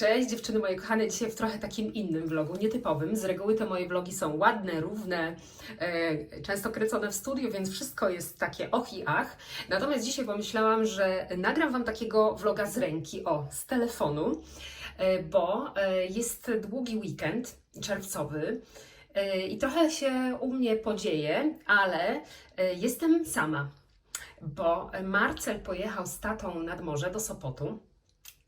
Cześć dziewczyny moje kochane, dzisiaj w trochę takim innym vlogu, nietypowym. Z reguły te moje vlogi są ładne, równe, e, często kręcone w studiu, więc wszystko jest takie och i ach. Natomiast dzisiaj pomyślałam, że nagram Wam takiego vloga z ręki, o, z telefonu, e, bo e, jest długi weekend czerwcowy e, i trochę się u mnie podzieje, ale e, jestem sama, bo Marcel pojechał z tatą nad morze do Sopotu.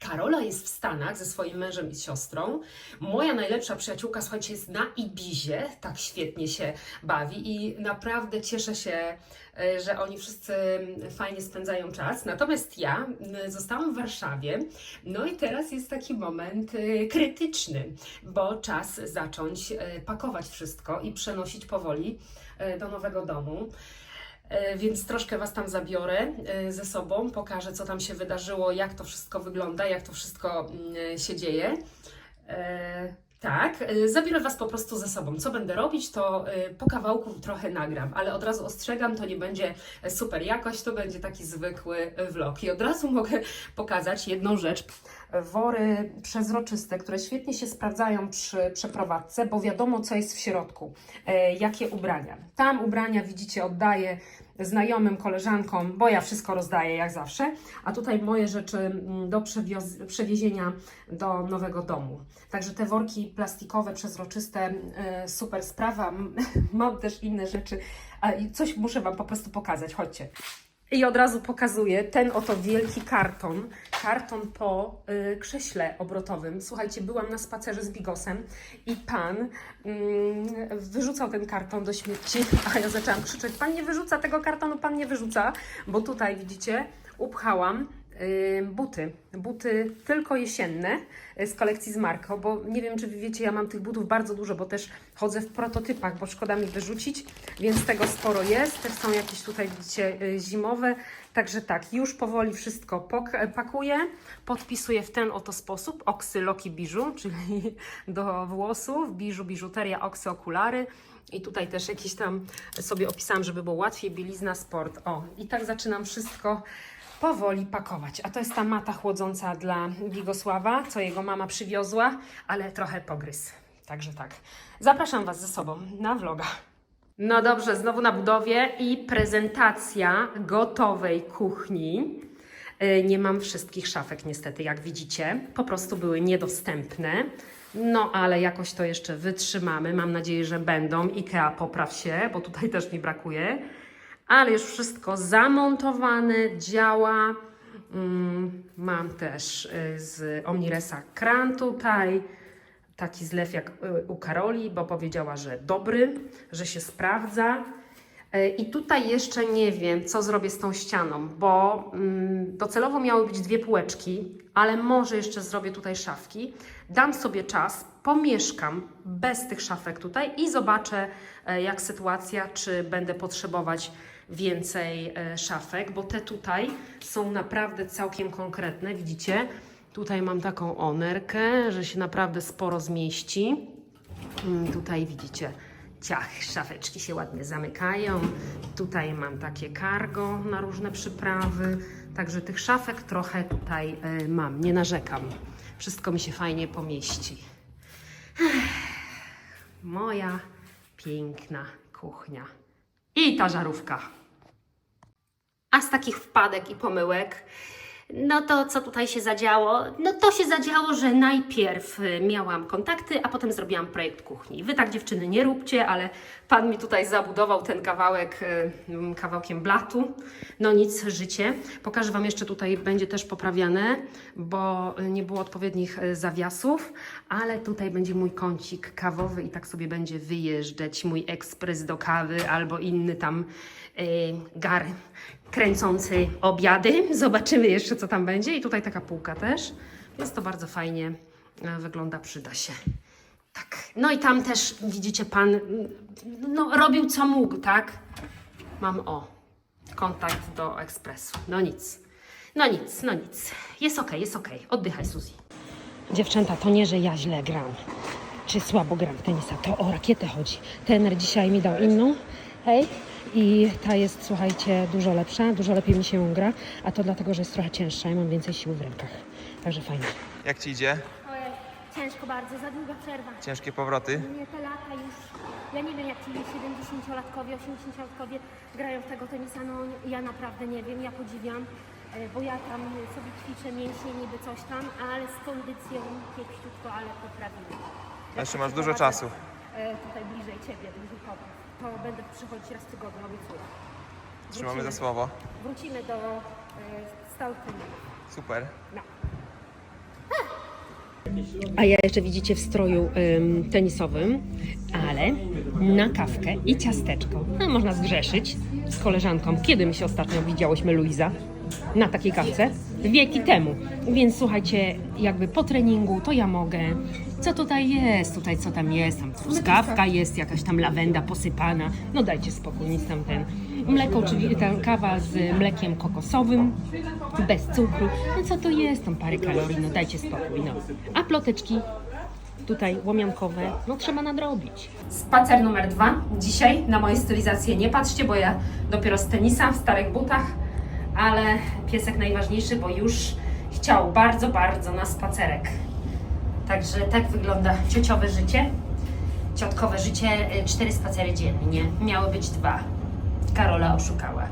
Karola jest w Stanach ze swoim mężem i siostrą. Moja najlepsza przyjaciółka, słuchajcie, jest na Ibizie, tak świetnie się bawi i naprawdę cieszę się, e, że oni wszyscy fajnie spędzają czas. Natomiast ja m, zostałam w Warszawie, no i teraz jest taki moment e, krytyczny, bo czas zacząć e, pakować wszystko i przenosić powoli do nowego domu. E, Więc troszkę Was tam zabiorę e, ze sobą, pokażę, co tam się wydarzyło, jak to wszystko wygląda, jak to wszystko mm, się dzieje. E, Tak, e, zabiorę Was po prostu ze sobą. Co będę robić, to e, po kawałku trochę nagram, ale od razu ostrzegam, to nie będzie super jakość, to będzie taki zwykły e, vlog. I od razu mogę pokazać jedną rzecz. Wory przezroczyste, które świetnie się sprawdzają przy przeprowadzce, bo wiadomo, co jest w środku, e, jakie ubrania. Tam ubrania, widzicie, oddaję znajomym, koleżankom, bo ja wszystko rozdaję jak zawsze, a tutaj moje rzeczy mm, do przewiezienia do nowego domu. Także te worki plastikowe, przezroczyste, e, super sprawa. Mam też inne rzeczy, coś muszę Wam po prostu pokazać. Chodźcie. I od razu pokazuję ten oto wielki karton, karton po y, krześle obrotowym. Słuchajcie, byłam na spacerze z Bigosem i pan mm, wyrzucał ten karton do śmieci, a ja zaczęłam krzyczeć, pan nie wyrzuca tego kartonu, pan nie wyrzuca, bo tutaj widzicie, upchałam y, buty, buty tylko jesienne y, z kolekcji z Marko, bo nie wiem, czy wiecie, ja mam tych butów bardzo dużo, bo też chodzę w prototypach, bo szkoda mi wyrzucić, więc tego sporo jest. Też są jakieś tutaj, widzicie, y, zimowe. Także tak, już powoli wszystko pakuję, podpisuję w ten oto sposób, oksy Loki Biżu, czyli do włosów, biżu, biżuteria, oksy, okulary. I tutaj też jakieś tam sobie opisałam, żeby było łatwiej, bielizna, sport. O, i tak zaczynam wszystko powoli pakować. A to jest ta mata chłodząca dla Bigosława, co jego mama przywiozła, ale trochę pogryz. Także tak. Zapraszam Was ze sobą na vloga. No dobrze, znowu na budowie i prezentacja gotowej kuchni. Y, Nie mam wszystkich szafek niestety, jak widzicie. Po prostu były niedostępne. No ale jakoś to jeszcze wytrzymamy. Mam nadzieję, że będą. IKEA popraw się, bo tutaj też mi brakuje. Ale już wszystko zamontowane, działa. Mm, Mam też y, z Omniresa kran tutaj. Taki zlew jak y, u Karoli, bo powiedziała, że dobry, że się sprawdza. E, I tutaj jeszcze nie wiem, co zrobię z tą ścianą, bo mm, docelowo miały być dwie półeczki, ale może jeszcze zrobię tutaj szafki. Dam sobie czas, pomieszkam bez tych szafek tutaj i zobaczę, jak sytuacja, czy będę potrzebować więcej e, szafek, bo te tutaj są naprawdę całkiem konkretne, widzicie? Tutaj mam taką onerkę, że się naprawdę sporo zmieści. Mm, Tutaj widzicie, ciach, szafeczki się ładnie zamykają. Tutaj mam takie cargo na różne przyprawy. Także tych szafek trochę tutaj y, mam, nie narzekam. Wszystko mi się fajnie pomieści. Moja piękna kuchnia. I ta żarówka. A z takich wpadek i pomyłek, no to co tutaj się zadziało? No to się zadziało, że najpierw y, miałam kontakty, a potem zrobiłam projekt kuchni. Wy tak dziewczyny nie róbcie, ale pan mi tutaj zabudował ten kawałek y, kawałkiem blatu. No nic, życie. Pokażę Wam jeszcze tutaj, będzie też poprawiane, bo nie było odpowiednich y, zawiasów, ale tutaj będzie mój kącik kawowy i tak sobie będzie wyjeżdżać mój ekspres do kawy albo inny tam y, gar kręcący obiady. Zobaczymy jeszcze, co tam będzie. I tutaj taka półka też. Więc to bardzo fajnie e, wygląda, przyda się. Tak. No i tam też widzicie, pan mm, no, robił co mógł, tak? Mam o, kontakt do ekspresu. No nic. No nic, no nic. Jest okej, jest okej. Oddychaj, Suzy. Dziewczęta, to nie, że ja źle gram, czy słabo gram w tenisa, to o rakietę chodzi. Tener dzisiaj mi dał inną, hej, i ta jest, słuchajcie, dużo lepsza, dużo lepiej mi się ją gra, a to dlatego, że jest trochę cięższa i mam więcej siły w rękach. Także fajnie. Jak ci idzie? Ojej, Ciężko bardzo, za długa przerwa. Ciężkie powroty. Nie te lata już, ja nie wiem jak ci 70-latkowie, 80-latkowie grają w tego tenisa, no ja naprawdę nie wiem, ja podziwiam, e, bo ja tam sobie ćwiczę mięśnie, niby coś tam, ale z kondycją kiepściutko, ale poprawimy. A jeszcze masz dużo czasu. e, Tutaj bliżej Ciebie, bliżej Kobiet, to będę przychodzić raz w tygodniu, obiecuję. Trzymamy za słowo. Wrócimy do e, stałych treningów. Super. No. A ja jeszcze widzicie w stroju ym, tenisowym, ale na kawkę i ciasteczko. No, można zgrzeszyć z koleżanką. Kiedy my się ostatnio widziałyśmy, Luiza? Na takiej kawce? Wieki temu. Więc słuchajcie, jakby po treningu to ja mogę. Co tutaj jest? Tutaj co tam jest? Tam truskawka jest, jakaś tam lawenda posypana. No dajcie spokój, nic tam ten. Mleko, oczywiście, ta kawa z mlekiem kokosowym, bez cukru. No co to jest? Tam parę kalorii, no dajcie spokój, no. A ploteczki tutaj łomiankowe, no trzeba nadrobić. Spacer numer dwa. Dzisiaj na moje stylizacje nie patrzcie, bo ja dopiero z tenisa w starych butach, ale piesek najważniejszy, bo już chciał bardzo, bardzo na spacerek. Także tak wygląda ciociowe życie. Ciotkowe życie, y, cztery spacery dziennie. Miały być dwa. Karola oszukała.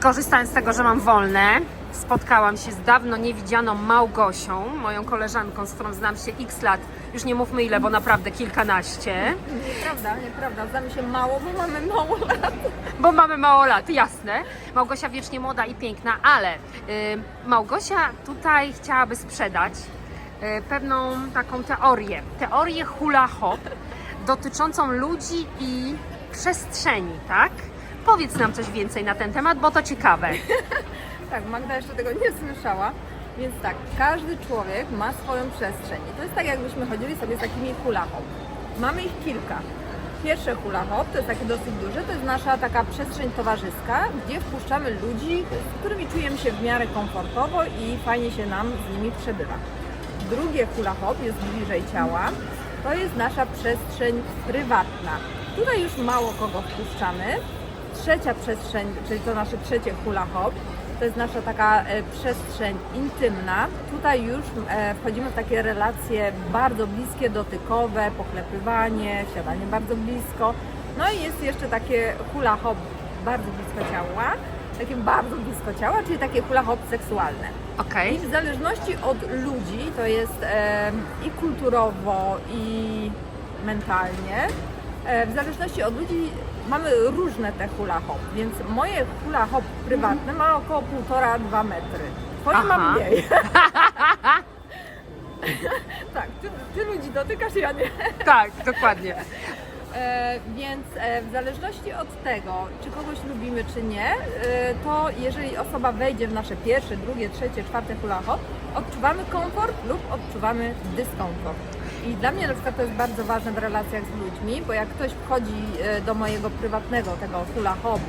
Korzystając z tego, że mam wolne, spotkałam się z dawno niewidzianą Małgosią, moją koleżanką, z którą znam się x lat. Już nie mówmy ile, bo naprawdę kilkanaście. Nieprawda, nieprawda. Znamy się mało, bo mamy mało lat. Bo mamy mało lat, jasne. Małgosia wiecznie młoda i piękna, ale y, Małgosia tutaj chciałaby sprzedać pewną taką teorię. Teorię hula hop dotyczącą ludzi i przestrzeni, tak? Powiedz nam coś więcej na ten temat, bo to ciekawe. Tak, Magda jeszcze tego nie słyszała. Więc tak, każdy człowiek ma swoją przestrzeń. I to jest tak, jakbyśmy chodzili sobie z takimi hula hop. Mamy ich kilka. Pierwsze hula hop to jest takie dosyć duże, to jest nasza taka przestrzeń towarzyska, gdzie wpuszczamy ludzi, z którymi czujemy się w miarę komfortowo i fajnie się nam z nimi przebywa. Drugie hula hop jest bliżej ciała. To jest nasza przestrzeń prywatna. Tutaj już mało kogo wpuszczamy. Trzecia przestrzeń, czyli to nasze trzecie hula hop, to jest nasza taka e, przestrzeń intymna. Tutaj już e, wchodzimy w takie relacje bardzo bliskie, dotykowe, poklepywanie, siadanie bardzo blisko. No i jest jeszcze takie hula hop bardzo blisko ciała, takie bardzo blisko ciała, czyli takie hula hop seksualne. Okej. I w zależności od ludzi, to jest e, i kulturowo, i mentalnie, e, w zależności od ludzi mamy różne te hula hop, więc moje hula hop prywatne ma około 1,5-2 metry. Twoje Aha. mam mniej. tak, ty, ty ludzi dotykasz, ja nie. Tak, dokładnie. E, więc e, w zależności od tego, czy kogoś lubimy, czy nie, e, to jeżeli osoba wejdzie w nasze pierwsze, drugie, trzecie, czwarte hula hop, odczuwamy komfort lub odczuwamy dyskomfort. I dla mnie na przykład to jest bardzo ważne w relacjach z ludźmi, bo jak ktoś wchodzi do mojego prywatnego tego hula hop,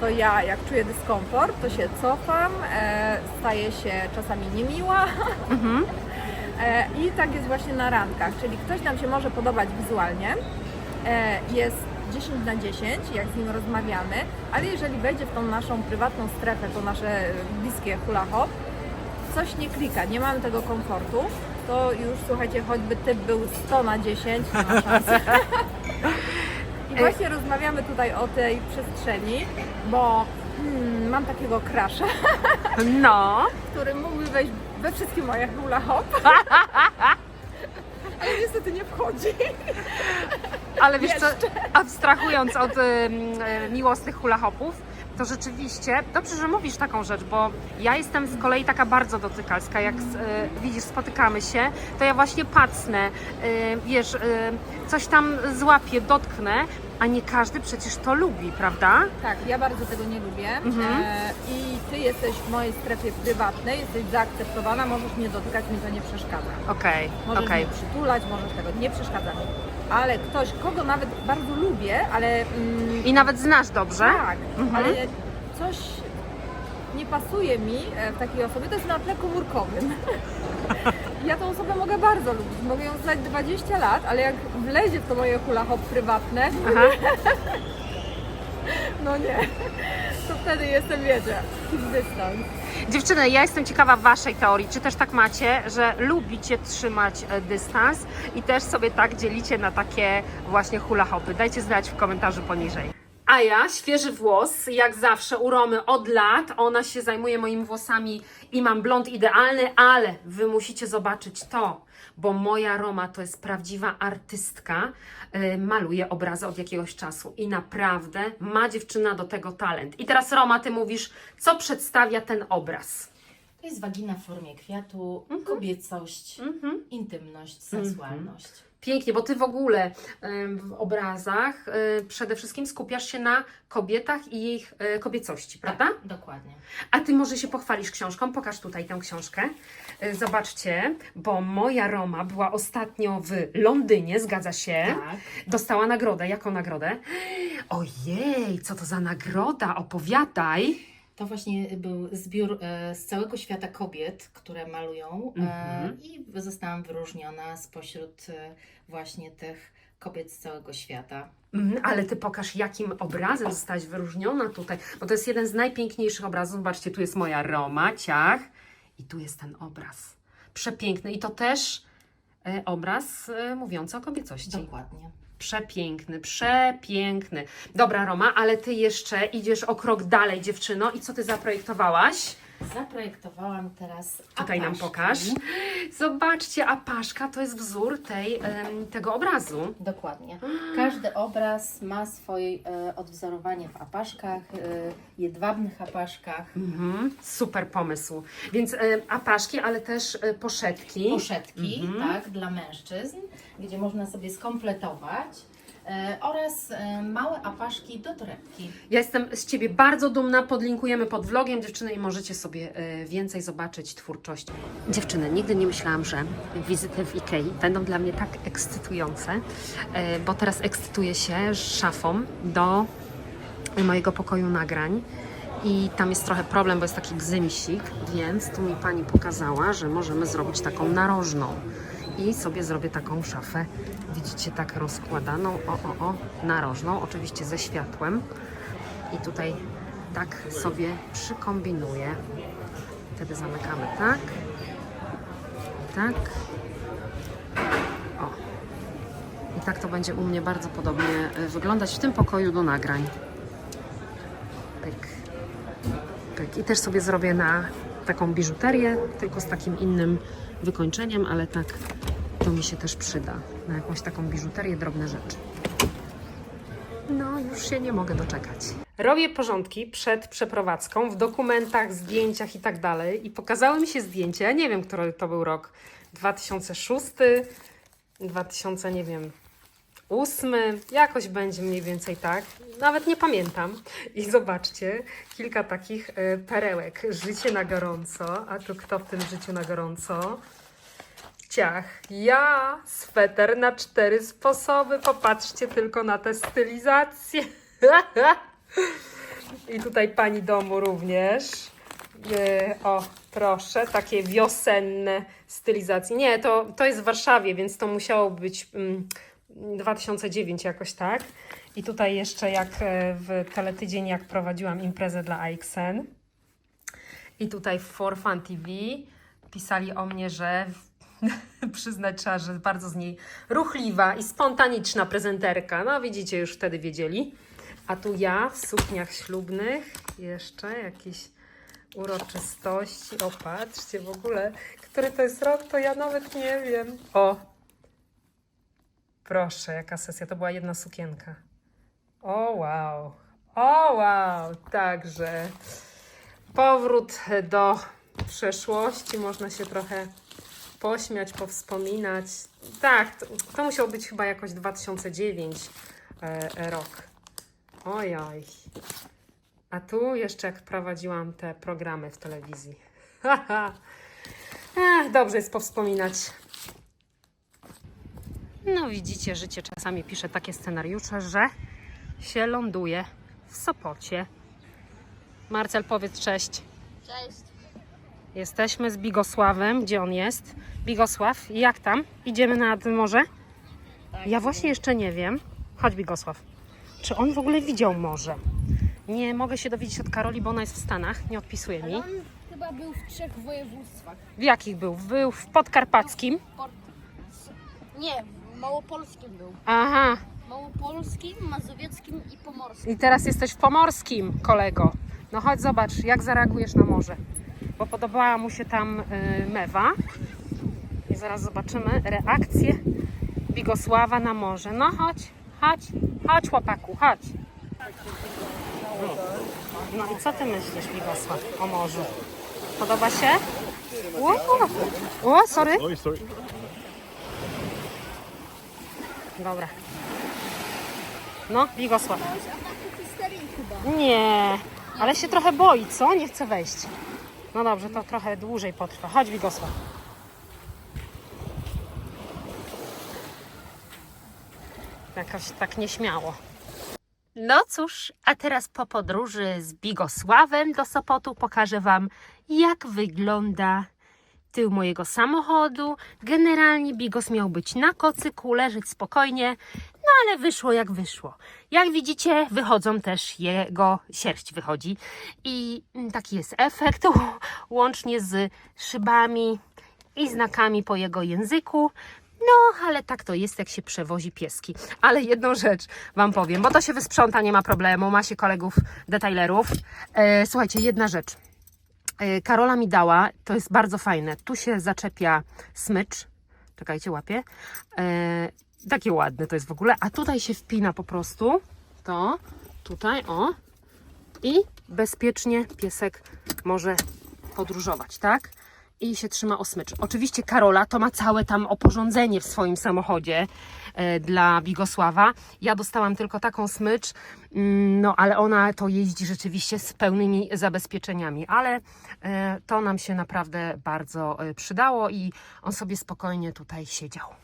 to ja jak czuję dyskomfort, to się cofam, staję się czasami niemiła. E, I tak jest właśnie na rankach, czyli ktoś nam się może podobać wizualnie, jest 10 na 10, jak z nim rozmawiamy, ale jeżeli wejdzie w tą naszą prywatną strefę, to nasze bliskie hula hop, coś nie klika, nie mamy tego komfortu, to już słuchajcie, choćby typ był 100 na 10, nie ma szans. I właśnie rozmawiamy tutaj o tej przestrzeni, bo hmm, mam takiego krasza, No. który mógłby wejść we wszystkie moje hula hop. Ale niestety nie wchodzi. Ale wiesz co, abstrahując od ym, y, miłosnych hula hopów, to rzeczywiście, dobrze, że mówisz taką rzecz, bo ja jestem z kolei taka bardzo dotykalska, jak z, y, widzisz, spotykamy się, to ja właśnie pacnę, y, wiesz, y, coś tam złapię, dotknę, a nie każdy przecież to lubi, prawda? Tak, ja bardzo tego nie lubię. Mhm. E, I ty jesteś w mojej strefie prywatnej, jesteś zaakceptowana, możesz mnie dotykać, mi to nie przeszkadza. Okej, Możesz okej. mnie przytulać, możesz tego, nie przeszkadza mi. Ale ktoś, kogo nawet bardzo lubię, ale mm, I nawet znasz dobrze? tak, Mhm. ale coś nie pasuje mi e, w takiej osobie, to jest na tle komórkowym. Ja tą osobę mogę bardzo lubić, mogę ją znać 20 lat, ale jak wlezie w to moje hula hop prywatne, Aha. no nie, to wtedy jestem, wiecie, dystans. Dziewczyny, ja jestem ciekawa Waszej teorii. Czy też tak macie, że lubicie trzymać e, dystans i też sobie tak dzielicie na takie właśnie hula hopy? Dajcie znać w komentarzu poniżej. A ja, świeży włos, jak zawsze u Romy od lat. Ona się zajmuje moimi włosami i mam blond idealny, ale Wy musicie zobaczyć to, bo moja Roma to jest prawdziwa artystka. Yy, maluje obrazy od jakiegoś czasu i naprawdę ma dziewczyna do tego talent. I teraz Roma, Ty mówisz, co przedstawia ten obraz? To jest wagina w formie kwiatu, Mhm. kobiecość, intymność, sensualność. Pięknie, bo ty w ogóle w obrazach e, przede wszystkim skupiasz się na kobietach i ich e, kobiecości, prawda? Tak, dokładnie. A ty może się pochwalisz książką? Pokaż tutaj tę książkę. E, Zobaczcie, bo moja Roma była ostatnio w Londynie, zgadza się. Tak. Dostała nagrodę. Jaką nagrodę? Ojej, co to za nagroda? Opowiadaj. To właśnie był zbiór e, z całego świata kobiet, które malują e, Mhm. i zostałam wyróżniona spośród e, właśnie tych kobiet z całego świata. Mm, Ale ty pokaż, jakim obrazem zostałaś wyróżniona tutaj, bo to jest jeden z najpiękniejszych obrazów. Zobaczcie, tu jest moja Roma, ciach, i tu jest ten obraz. Przepiękny. I to też obraz mówiący o kobiecości. Dokładnie. Przepiękny, przepiękny. Dobra, Roma, ale ty jeszcze idziesz o krok dalej, dziewczyno. I co ty zaprojektowałaś? Zaprojektowałam teraz Tutaj nam pokaż. Zobaczcie, apaszka to jest wzór tej, em, tego obrazu. Dokładnie. Każdy obraz ma swoje e, odwzorowanie w apaszkach, e, jedwabnych apaszkach, Mhm, super pomysł. Więc e, apaszki, ale też e, poszetki. poszetki, Mhm. tak, dla mężczyzn, gdzie można sobie skompletować oraz e, małe apaszki do torebki. Ja jestem z Ciebie bardzo dumna. Podlinkujemy pod vlogiem dziewczyny i możecie sobie e, więcej zobaczyć twórczości. Dziewczyny, nigdy nie myślałam, że wizyty w Ikei będą dla mnie tak ekscytujące, e, bo teraz ekscytuję się szafą do mojego pokoju nagrań. I tam jest trochę problem, bo jest taki gzymsik, więc tu mi pani pokazała, że możemy zrobić taką narożną. I sobie zrobię taką szafę, widzicie, tak rozkładaną, o, o, o, narożną, oczywiście ze światłem. I tutaj tak sobie przykombinuję. Wtedy zamykamy tak, tak, o. I tak to będzie u mnie bardzo podobnie e, wyglądać w tym pokoju do nagrań. Pyk. Pyk. I też sobie zrobię na taką biżuterię, tylko z takim innym wykończeniem, ale tak to mi się też przyda. Na jakąś taką biżuterię, drobne rzeczy. No, już się nie mogę doczekać. Robię porządki przed przeprowadzką w dokumentach, zdjęciach i tak dalej. I pokazały mi się zdjęcia. Ja nie wiem, który to był rok. 2006, 2000, nie wiem, ósmy, jakoś będzie mniej więcej tak. Nawet nie pamiętam. I zobaczcie, kilka takich e, perełek. Życie na gorąco. A tu kto w tym życiu na gorąco? Ja, sweter na cztery sposoby. Popatrzcie tylko na tę stylizację. I tutaj pani domu również. E, O, proszę, takie wiosenne stylizacje. Nie, to, to jest w Warszawie, więc to musiało być mm, 2009 jakoś tak. I tutaj jeszcze jak e, w teletydzień, jak prowadziłam imprezę dla AXN. I tutaj w For Fun TV pisali o mnie, że przyznać trzeba, że bardzo z niej ruchliwa i spontaniczna prezenterka. No widzicie, już wtedy wiedzieli. A tu ja w sukniach ślubnych, jeszcze jakieś uroczystości. O, patrzcie w ogóle, który to jest rok, to ja nawet nie wiem. O, proszę, jaka sesja, to była jedna sukienka. O, wow. O, wow, także powrót do przeszłości, można się trochę pośmiać, powspominać. Tak, to, to musiał być chyba jakoś 2009 e, rok. Ojoj. A tu jeszcze jak prowadziłam te programy w telewizji. Ech, dobrze jest powspominać. No widzicie, życie czasami pisze takie scenariusze, że się ląduje w Sopocie. Marcel, powiedz cześć. Cześć. Jesteśmy z Bigosławem. Gdzie on jest? Bigosław, jak tam? Idziemy nad morze? Ja właśnie jeszcze nie wiem. Chodź, Bigosław. Czy on w ogóle widział morze? Nie mogę się dowiedzieć od Karoli, bo ona jest w Stanach. Nie odpisuje mi. On chyba był w trzech województwach. W jakich był? Był w podkarpackim. Nie, w małopolskim był. Aha, Małopolskim, mazowieckim i pomorskim. i teraz jesteś w pomorskim, kolego. No chodź zobacz, jak zareagujesz na morze. Bo podobała mu się tam y, mewa. I zaraz zobaczymy reakcję Bigosława na morze. No chodź, chodź, chodź chłopaku, chodź. No i co ty myślisz, Bigosław, o morzu? Podoba się? O, o sorry. Oj, sorry. Dobra. No, Bigosław. Nie, ale się trochę boi, co? Nie chce wejść. No dobrze, to trochę dłużej potrwa. Chodź, Bigosław. Jakoś tak nieśmiało. No cóż, a teraz po podróży z Bigosławem do Sopotu pokażę Wam, jak wygląda tył mojego samochodu. Generalnie Bigos miał być na kocyku, leżeć spokojnie, ale wyszło jak wyszło. Jak widzicie, wychodzą też jego sierść wychodzi i mm, taki jest efekt, łącznie z szybami i znakami po jego języku. No, ale tak to jest, jak się przewozi pieski. Ale jedną rzecz Wam powiem, bo to się wysprząta, nie ma problemu, ma się kolegów detailerów. E, słuchajcie, jedna rzecz. E, Karola mi dała, to jest bardzo fajne. Tu się zaczepia smycz. Czekajcie, łapię. E, takie ładne to jest w ogóle. A tutaj się wpina po prostu to, tutaj, o. I bezpiecznie piesek może podróżować, tak? I się trzyma o smycz. Oczywiście Karola to ma całe tam oporządzenie w swoim samochodzie e, dla Bigosława. Ja dostałam tylko taką smycz, mm, no ale ona to jeździ rzeczywiście z pełnymi zabezpieczeniami, ale e, to nam się naprawdę bardzo e, przydało i on sobie spokojnie tutaj siedział.